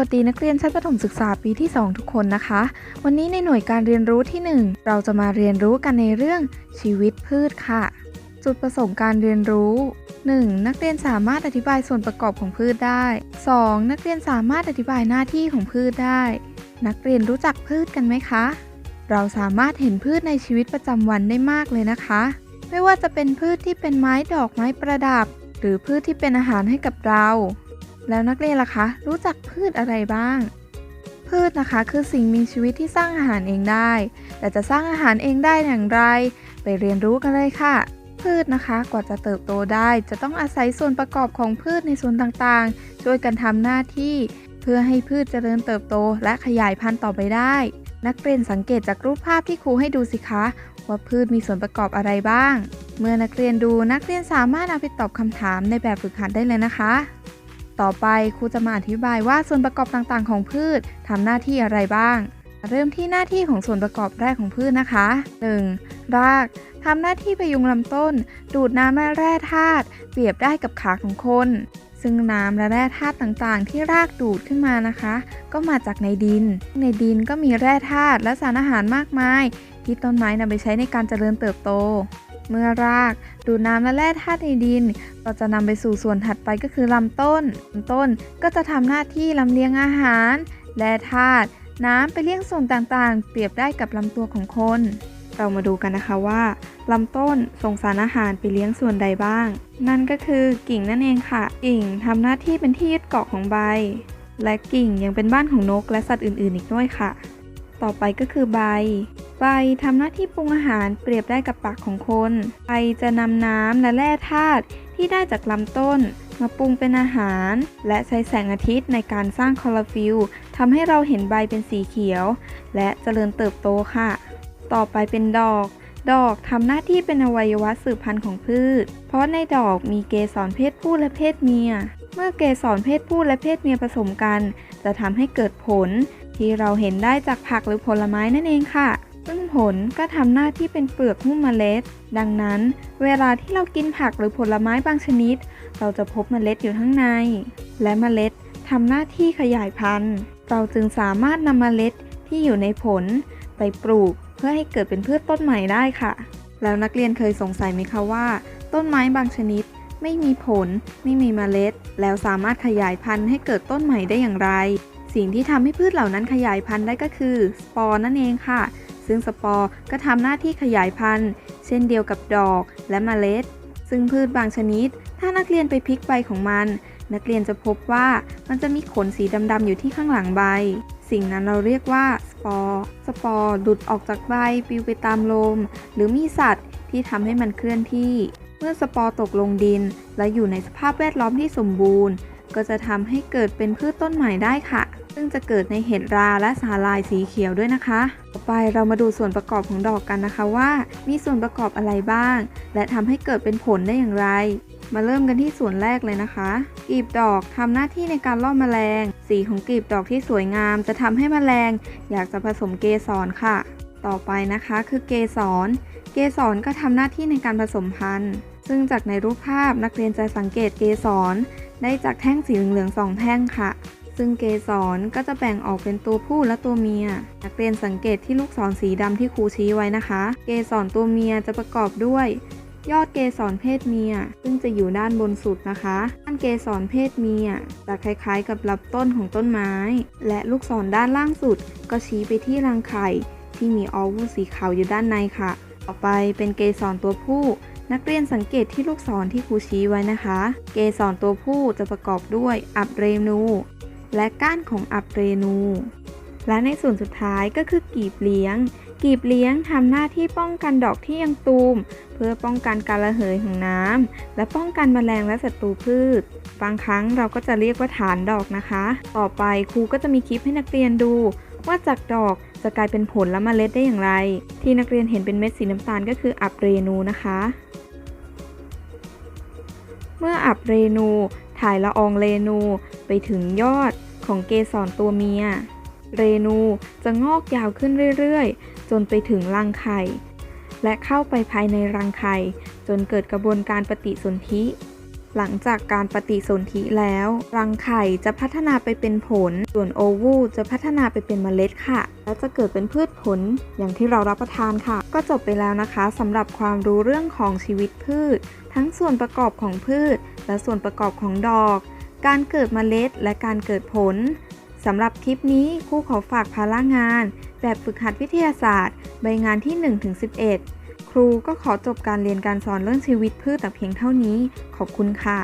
วัสดีนักเรียนชั้นประถมศึกษาปีที่ 2 ทุกคนนะคะ วันนี้ในหน่วยการเรียนรู้ที่ 1 เราจะมาเรียนรู้กันในเรื่องชีวิตพืชค่ะ จุดประสงค์การเรียนรู้ 1. นักเรียนสามารถอธิบายส่วนประกอบของพืชได้ 2. นักเรียนสามารถอธิบายหน้าที่ของพืชได้ นักเรียนรู้จักพืชกันไหมคะ เราสามารถเห็นพืชในชีวิตประจำวันได้มากเลยนะคะ ไม่ว่าจะเป็นพืชที่เป็นไม้ดอกไม้ประดับ หรือพืชที่เป็นอาหารให้กับเรา แล้วนักเรียนล่ะคะ รู้จักพืชอะไรบ้าง พืชนะคะคือสิ่งมีชีวิตที่สร้างอาหารเองได้ แต่จะสร้างอาหารเองได้อย่างไร ไปเรียนรู้กันเลยค่ะ พืชนะคะกว่าจะเติบโตได้ จะต้องอาศัยส่วนประกอบของพืชในส่วนต่างๆ ช่วยกันทำหน้าที่ เพื่อให้พืชเจริญเติบโต และขยายพันธุ์ต่อไปได้ นักเรียนสังเกตจากรูปภาพที่ครูให้ดูสิคะว่าพืชมีส่วนประกอบอะไรบ้าง เมื่อนักเรียนดูนักเรียนสามารถเอาไปตอบคำถามในแบบฝึกหัดได้เลยนะคะ ต่อไปครูจะมาอธิบายว่าส่วนประกอบต่างๆ ของพืชทำหน้าที่อะไรบ้าง เริ่มที่หน้าที่ของส่วนประกอบแรกของพืชนะคะ 1. รากทำหน้าที่พยุงลำต้น ดูดน้ำและแร่ธาตุเปรียบได้กับขาของคน ซึ่งน้ำและแร่ธาตุต่างๆ ที่รากดูดขึ้นมานะคะ ก็มาจากในดิน ในดินก็มีแร่ธาตุและสารอาหารมากมาย ที่ต้นไม้นำไปใช้ในการเจริญเติบโต เมื่อรากดูดน้ำและแร่ธาตุในดิน ก็จะนำไปสู่ส่วนถัดไปก็คือลำต้นลำต้นก็จะทำหน้าที่ลำเลียงอาหาร แร่ธาตุน้ำไปเลี้ยงส่วนต่างๆ เปรียบได้กับลำตัวของคน เรามาดูกันนะคะว่าลำต้นส่งสารอาหารไปเลี้ยงส่วนใดบ้าง นั่นก็คือกิ่งนั่นเองค่ะ กิ่งทำหน้าที่เป็นที่ยึดเกาะของใบ และกิ่งยังเป็นบ้านของนกและสัตว์อื่นๆ อีกด้วยค่ะ ต่อไปก็คือใบ ใบทำหน้าที่ปรุงอาหารเปรียบได้กับปากของคนใบจะนำน้ำและแร่ธาตุที่ได้จากลำต้น มาปรุงเป็นอาหาร และใช้แสงอาทิตย์ในการสร้างคลอโรฟิลล์ทำให้เราเห็นใบเป็นสีเขียว และเจริญเติบโตค่ะ ต่อไปเป็นดอก ดอกทำหน้าที่เป็นอวัยวะสืบพันธุ์ของพืช เพราะในดอกมีเกสรเพศผู้และเพศเมีย เมื่อเกสรเพศผู้และเพศเมียผสมกัน จะทำให้เกิดผล ที่เราเห็นได้จากผักหรือผลไม้นั่นเองค่ะ ซึ่งผลก็ทำหน้าที่เป็นเปลือกหุ้มเมล็ด ดังนั้น เวลาที่เรากินผักหรือผลไม้บางชนิด เราจะพบเมล็ดอยู่ข้างใน และเมล็ดทำหน้าที่ขยายพันธุ์ เราจึงสามารถนำเมล็ดที่อยู่ในผล ไปปลูกเพื่อให้เกิดเป็นพืชต้นใหม่ได้ค่ะ แล้วนักเรียนเคยสงสัยไหมคะว่า ต้นไม้บางชนิดไม่มีผล ไม่มีเมล็ด แล้วสามารถขยายพันธุ์ให้เกิดต้นใหม่ได้อย่างไร สิ่งที่ทำให้พืชเหล่านั้นขยายพันธุ์ได้ก็คือ สปอร์นั่นเองค่ะ ซึ่งสปอร์ก็ทำหน้าที่ขยายพันธุ์ เช่นเดียวกับดอกและเมล็ด ซึ่งพืชบางชนิด ถ้านักเรียนไปพลิกใบของมัน นักเรียนจะพบว่ามันจะมีขนสีดำๆอยู่ที่ข้างหลังใบ สิ่งนั้นเราเรียกว่าสปอร์ สปอร์หลุดออกจากใบปลิวไปตามลม หรือมีสัตว์ที่ทำให้มันเคลื่อนที่ เมื่อสปอร์ตกลงดิน และอยู่ในสภาพแวดล้อมที่สมบูรณ์ ก็จะทำให้เกิดเป็นพืชต้นใหม่ได้ค่ะ ซึ่งจะเกิดในเห็ดราและสาลายสีเขียวด้วยนะคะ ต่อไปเรามาดูส่วนประกอบของดอกกันนะคะว่า มีส่วนประกอบอะไรบ้าง และทำให้เกิดเป็นผลได้อย่างไร มาเริ่มกันที่ส่วนแรกเลยนะคะกลีบดอกทำหน้าที่ในการล่อแมลง สีของกลีบดอกที่สวยงาม จะทำให้แมลง อยากจะผสมเกสรค่ะ ต่อไปนะคะคือเกสร เกสรก็ทำหน้าที่ในการผสมพันธุ์ ซึ่งจากในรูปภาพนักเรียนจะสังเกตเกสรได้จากแท่งสีเหลืองๆสองแท่งค่ะ ซึ่งเกสรก็จะแบ่งออกเป็นตัวผู้และตัวเมีย นักเรียนสังเกตที่ลูกศรสีดำที่ครูชี้ไว้นะคะ เกสรตัวเมียจะประกอบด้วย ยอดเกสรเพศเมีย ซึ่งจะอยู่ด้านบนสุดนะคะด้านเกสรเพศเมียจะคล้ายๆกับลำต้นของต้นไม้ และลูกศรด้านล่างสุด ก็ชี้ไปที่รังไข่ ที่มีออวูสีขาวอยู่ด้านในค่ะ ต่อไปเป็นเกสรตัวผู้นักเรียนสังเกตที่ลูกศรที่ครูชี้ไว้นะคะ เกสรตัวผู้จะประกอบด้วยอับเรนู และก้านของอับเรนู และในส่วนสุดท้ายก็คือกีบเลี้ยง กีบเลี้ยงทำหน้าที่ป้องกันดอกที่ยังตูม เพื่อป้องกันการระเหยของน้ำและป้องกันแมลงและศัตรูพืช บางครั้งเราก็จะเรียกว่าฐานดอกนะคะ ต่อไปครูก็จะมีคลิปให้นักเรียนดู ว่าจากดอกจะกลายเป็นผลและเมล็ดได้อย่างไร ที่นักเรียนเห็นเป็นเม็ดสีน้ำตาลก็คืออับเรนูนะคะ เมื่ออับเรนู ถ่ายละอองเรนูไปถึงยอดของเกสรตัวเมีย เรนูจะงอกยาวขึ้นเรื่อยๆ จนไปถึงรังไข่ และเข้าไปภายในรังไข่จนเกิดกระบวนการปฏิสนธิ หลังจากการปฏิสนธิแล้ว รังไข่จะพัฒนาไปเป็นผล ส่วนโอวูจะพัฒนาไปเป็นเมล็ดค่ะ และจะเกิดเป็นพืชผลอย่างที่เรารับประทานค่ะ ก็จบไปแล้วนะคะสำหรับความรู้เรื่องของชีวิตพืช ทั้งส่วนประกอบของพืช และส่วนประกอบของดอก การเกิดเมล็ดและการเกิดผลสำหรับคลิปนี้ครูขอฝากภาระงาน แบบฝึกหัดวิทยาศาสตร์ ใบงานที่ 1-11 ครูก็ขอจบการเรียนการสอนเรื่องชีวิตพืชแต่เพียงเท่านี้ ขอบคุณค่ะ